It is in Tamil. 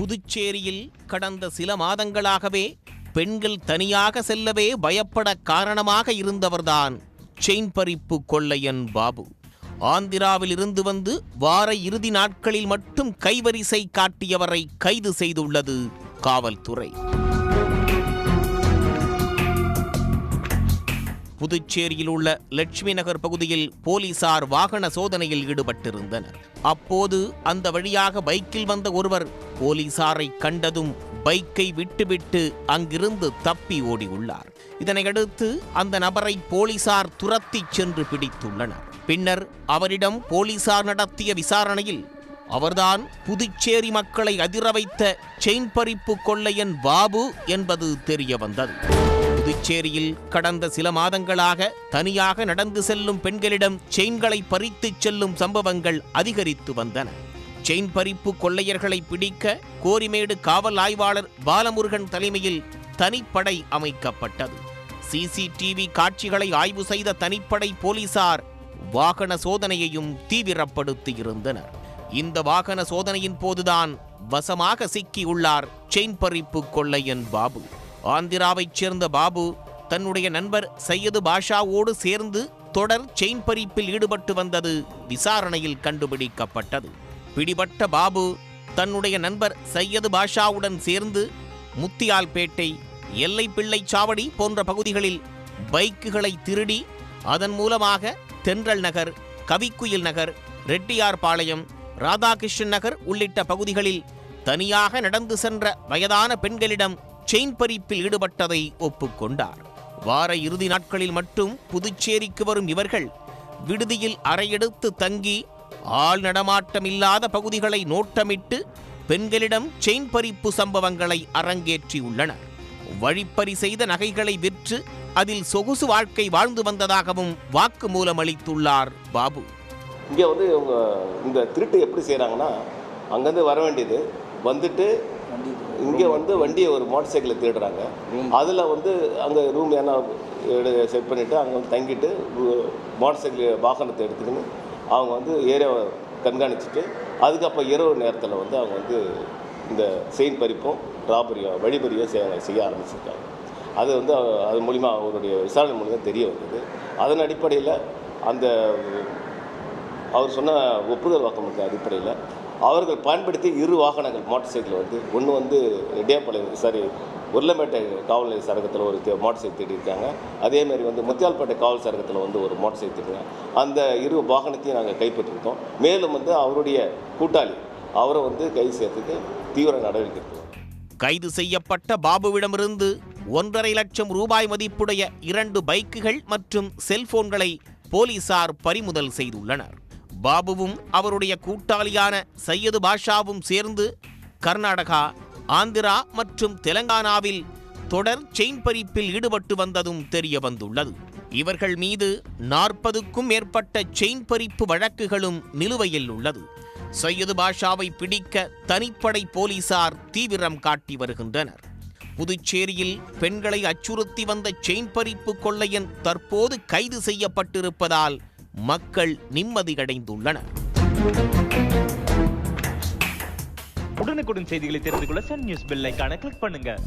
புதுச்சேரியில் கடந்த சில மாதங்களாகவே பெண்கள் தனியாக செல்லவே பயப்பட காரணமாக இருந்தவர்தான் செயின் பறிப்பு கொள்ளையன் பாபு. ஆந்திராவில் இருந்து வந்து வார இறுதி நாட்களில் மட்டும் கைவரிசை காட்டியவரை கைது செய்துள்ளது காவல்துறை. புதுச்சேரியில் உள்ள லட்சுமி நகர் பகுதியில் போலீசார் வாகன சோதனையில் ஈடுபட்டிருந்தனர். அப்போது அந்த வழியாக பைக்கில் வந்த ஒருவர் போலீசாரை கண்டதும் பைக்கை விட்டுவிட்டு அங்கிருந்து தப்பி ஓடியுள்ளார். இதனையடுத்து அந்த நபரை போலீசார் துரத்திச் சென்று பிடித்துள்ளனர். பின்னர் அவரிடம் போலீசார் நடத்திய விசாரணையில் அவர்தான் புதுச்சேரி மக்களை அதிர வைத்த செயின் பறிப்பு கொள்ளையன் பாபு என்பது தெரிய வந்தது புதுச்சேரியில் கடந்த சில மாதங்களாக தனியாக நடந்து செல்லும் பெண்களிடம் செயின்களை பறித்துச் செல்லும் சம்பவங்கள் அதிகரித்து வந்தன. செயின் பறிப்பு கொள்ளையர்களை பிடிக்க கோரிமேடு காவல் ஆய்வாளர் பாலமுருகன் தலைமையில் தனிப்படை அமைக்கப்பட்டது. சிசிடிவி காட்சிகளை ஆய்வு செய்த தனிப்படை போலீசார் வாகன சோதனையையும் தீவிரப்படுத்தியிருந்தனர். இந்த வாகன சோதனையின் போதுதான் வசமாக சிக்கியுள்ளார் செயின் பறிப்பு கொள்ளையன் பாபு. ஆந்திராவைச் சேர்ந்த பாபு தன்னுடைய நண்பர் சையது பாஷாவோடு சேர்ந்து தொடர் செயின் பறிப்பில் ஈடுபட்டு வந்தது விசாரணையில் கண்டுபிடிக்கப்பட்டது. பிடிபட்ட பாபு தன்னுடைய நண்பர் சையது பாஷாவுடன் சேர்ந்து முத்தியால்பேட்டை எல்லை பிள்ளை சாவடி போன்ற பகுதிகளில் பைக்குகளை திருடி அதன் மூலமாக தென்றல் நகர் கவிக்குயில் நகர் ரெட்டியார்பாளையம் ராதாகிருஷ்ணன் நகர் உள்ளிட்ட பகுதிகளில் தனியாக நடந்து சென்ற வயதான பெண்களிடம் செயின் பறிப்பில் ஈடுபட்டதை ஒப்புக்கொண்டார். வார இறுதி நாட்களில் மட்டும் புதுச்சேரிக்கு வரும் இவர்கள் விடுதியில் அறையெடுத்து தங்கி ஆள் நடமாட்டம் இல்லாத பகுதிகளை நோட்டமிட்டு பெண்களிடம் செயின் பறிப்பு சம்பவங்களை அரங்கேற்றியுள்ளனர். வழிப்பறி செய்த நகைகளை விற்று அதில் சொகுசு வாழ்க்கை வாழ்ந்து வந்ததாகவும் வாக்குமூலம் அளித்துள்ளார் பாபு. இங்கே வந்து இவங்க இந்த திருட்டு எப்படி செய்கிறாங்கன்னா அங்கேருந்து வர வேண்டியது. வந்துட்டு இங்கே வந்து வண்டியை ஒரு மோட்டர் சைக்கிளை திருடுறாங்க அதில் வந்து அங்கே ரூம் ஏன்னா செட் பண்ணிவிட்டு அங்கே வந்து தங்கிட்டு மோட்டர் சைக்கிள் வாகனத்தை எடுத்துக்கின்னு அவங்க வந்து ஏரியாவை கண்காணிச்சுட்டு அதுக்கப்புறம் இரவு நேரத்தில் வந்து அவங்க வந்து இந்த செயின் பறிப்பும் ராபரியும் வழிபறியும் செய்ய செய்ய ஆரம்பிச்சிருக்காங்க. அது வந்து அது மூலிமா அவருடைய விசாரணை மூலிமா தெரிய வந்தது. அதன் அடிப்படையில் அந்த அவர் சொன்ன ஒப்புதல் வாக்குமூலத்தின் அடிப்படையில் அவர்கள் பயன்படுத்தி இரு வாகனங்கள் மோட்டார் சைக்கிள் வந்து. ஒன்று வந்து ரெட்டியாப்பாளையம் சாரி உருளமேட்டை காவல் நிலைய சரகத்தில் ஒரு தே- மோட்டார் சைக்கிள் தேடியிருக்காங்க அதேமாதிரி வந்து முத்தியால்பேட்டை காவல் சரகத்தில் வந்து ஒரு மோட்டார் சைக்கிள் தேடிருக்காங்க அந்த இரு வாகனத்தையும் நாங்கள் கைப்பற்றிருக்கோம். மேலும் வந்து அவருடைய கூட்டாளி அவரை வந்து கைது செய்யறதுக்கு தீவிர நடவடிக்கை எடுக்கிறோம் கைது செய்யப்பட்ட பாபுவிடமிருந்து ஒன்றரை லட்சம் ரூபாய் மதிப்புடைய இரண்டு பைக்குகள் மற்றும் செல்போன்களை போலீசார் பறிமுதல் செய்துள்ளனர். பாபுவும் அவருடைய கூட்டாளியான சையது பாஷாவும் சேர்ந்து கர்நாடகா ஆந்திரா மற்றும் தெலங்கானாவில் தொடர் செயின் பறிப்பில் ஈடுபட்டு வந்ததும் தெரிய வந்துள்ளது. இவர்கள் மீது நாற்பதுக்கும் மேற்பட்ட செயின் பறிப்பு வழக்குகளும் நிலுவையில் உள்ளது. சையது பாஷாவை பிடிக்க தனிப்படை போலீசார் தீவிரம் காட்டி வருகின்றனர். புதுச்சேரியில் பெண்களை அச்சுறுத்தி வந்த செயின் பறிப்பு கொள்ளையன் தற்போது கைது செய்யப்பட்டிருப்பதால் மக்கள் நிம்மதியடைந்துள்ளனர். உடனுக்குடன் செய்திகளை தெரிந்து கொள்ள சன் நியூஸ் பெல் கிளிக் பண்ணுங்க.